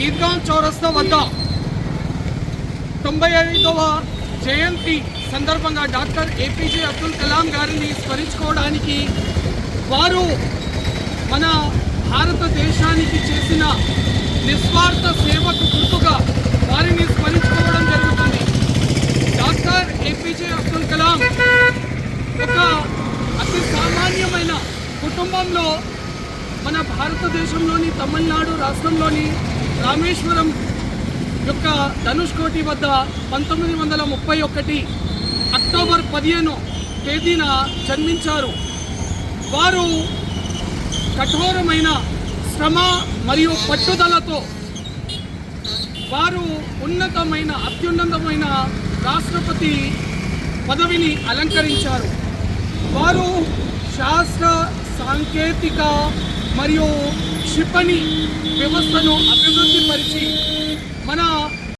వద్ద తొంభై ఐదవ జయంతి సందర్భంగా డాక్టర్ ఏపీజే అబ్దుల్ కలాం గారిని స్మరించుకోవడానికి వారు మన భారతదేశానికి చేసిన నిస్వార్థ సేవకు గుర్తుగా వారిని స్మరించుకోవడం జరుగుతుంది. డాక్టర్ ఏపీజే అబ్దుల్ కలాం ఒక అతి సామాన్యమైన కుటుంబంలో మన భారతదేశంలోని తమిళనాడు రాష్ట్రంలోని రామేశ్వరం యొక్క ధనుష్కోటి వద్ద పంతొమ్మిది వందల ముప్పై ఒకటి అక్టోబర్ పదిహేను తేదీన జన్మించారు. వారు కఠోరమైన శ్రమ మరియు పట్టుదలతో వారు ఉన్నతమైన అత్యున్నతమైన రాష్ట్రపతి పదవిని అలంకరించారు. వారు శాస్త్ర సాంకేతిక మరియు క్షిపణి వ్యవస్థను అభివృద్ధి మన